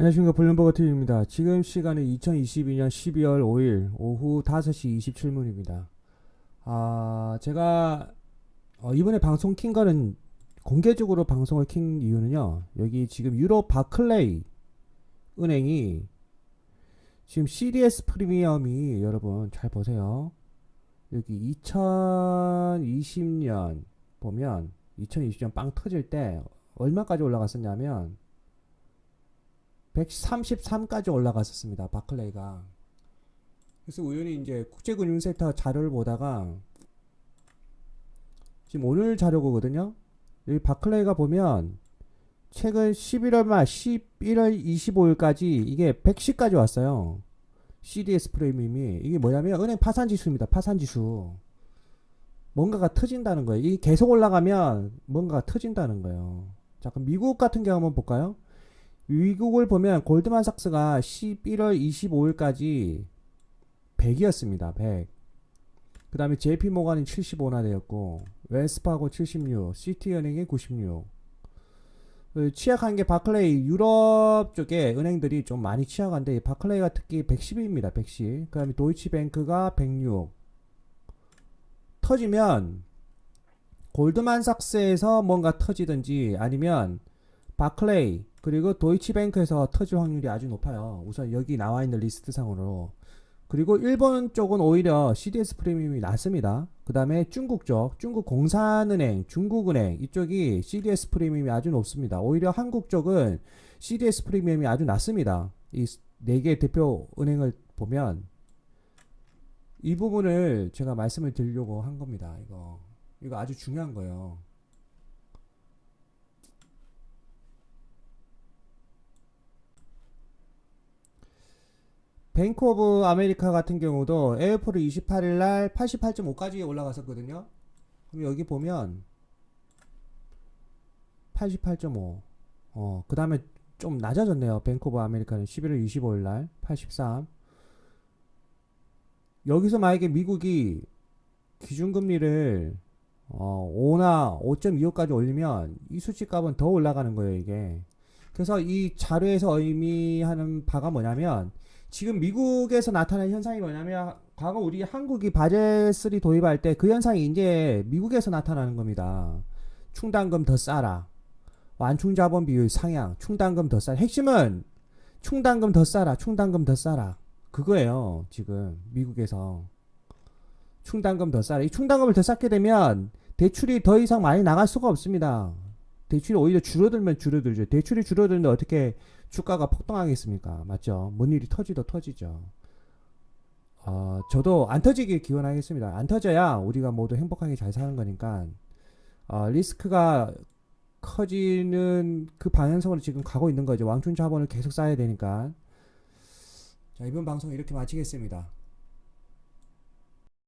안녕하십니까 블룸버거 TV입니다. 지금 시간은 2022년 12월 5일 오후 5시 27분입니다. 아 제가 어, 이번에 방송 킨 거는 공개적으로 방송을 킨 이유는요. 여기 지금 유로 바클레이 은행이 지금 CDS 프리미엄이 여러분 잘 보세요. 여기 2020년 보면 2020년 빵 터질 때 얼마까지 올라갔었냐면 133까지 올라갔었습니다. 바클레이가. 그래서 우연히 이제 국제금융센터 자료를 보다가 지금 오늘 자료거든요. 여기 바클레이가 보면 최근 11월 말 11월 25일까지 이게 110까지 왔어요. CDS 프리미엄이 이게 뭐냐면 은행 파산 지수입니다. 파산 지수. 뭔가가 터진다는 거예요. 이게 계속 올라가면 뭔가가 터진다는 거예요. 자, 그럼 미국 같은 경우 한번 볼까요? 미국을 보면 골드만삭스가 11월 25일까지 100이었습니다. 100. 그 다음에 JP 모간이 75나 되었고, 웨스파고 76, 시티은행이 96. 그 취약한 게 바클레이 유럽 쪽에 은행들이 좀 많이 취약한데 이 바클레이가 특히 110입니다. 110. 그 다음에 도이치뱅크가 106. 터지면 골드만삭스에서 뭔가 터지든지 아니면 바클레이 그리고 도이치뱅크에서 터질 확률이 아주 높아요. 우선 여기 나와 있는 리스트 상으로. 그리고 일본 쪽은 오히려 CDS 프리미엄이 낮습니다. 그 다음에 중국 쪽, 중국 공산은행, 중국은행 이쪽이 CDS 프리미엄이 아주 높습니다. 오히려 한국 쪽은 CDS 프리미엄이 아주 낮습니다. 이 네 개 대표 은행을 보면 이 부분을 제가 말씀을 드리려고 한 겁니다. 이거 이거 아주 중요한 거예요. 뱅크 오브 아메리카 같은 경우도 에어포를 28일 날 88.5까지 올라갔었거든요. 그럼 여기 보면 88.5. 어, 그 다음에 좀 낮아졌네요. 뱅크 오브 아메리카는 11월 25일 날 83. 여기서 만약에 미국이 기준금리를 어, 5나 5.25까지 올리면 이 수치 값은 더 올라가는 거예요, 이게. 그래서 이 자료에서 의미하는 바가 뭐냐면 지금 미국에서 나타난 현상이 뭐냐면 과거 우리 한국이 바젤 3 도입할 때 그 현상이 이제 미국에서 나타나는 겁니다. 충당금 더 싸라. 완충 자본 비율 상향. 충당금 더 싸라. 핵심은 충당금 더 싸라. 충당금 더 싸라. 그거예요. 지금 미국에서 충당금 더 싸라. 이 충당금을 더 쌓게 되면 대출이 더 이상 많이 나갈 수가 없습니다. 대출이 오히려 줄어들면 줄어들죠. 대출이 줄어드는데 어떻게 주가가 폭등하겠습니까? 맞죠? 뭔 일이 터지도 터지죠. 어, 저도 안 터지길 기원하겠습니다. 안 터져야 우리가 모두 행복하게 잘 사는 거니까 어, 리스크가 커지는 그 방향성으로 지금 가고 있는 거죠. 왕춘 자본을 계속 쌓아야 되니까. 자, 이번 방송 이렇게 마치겠습니다.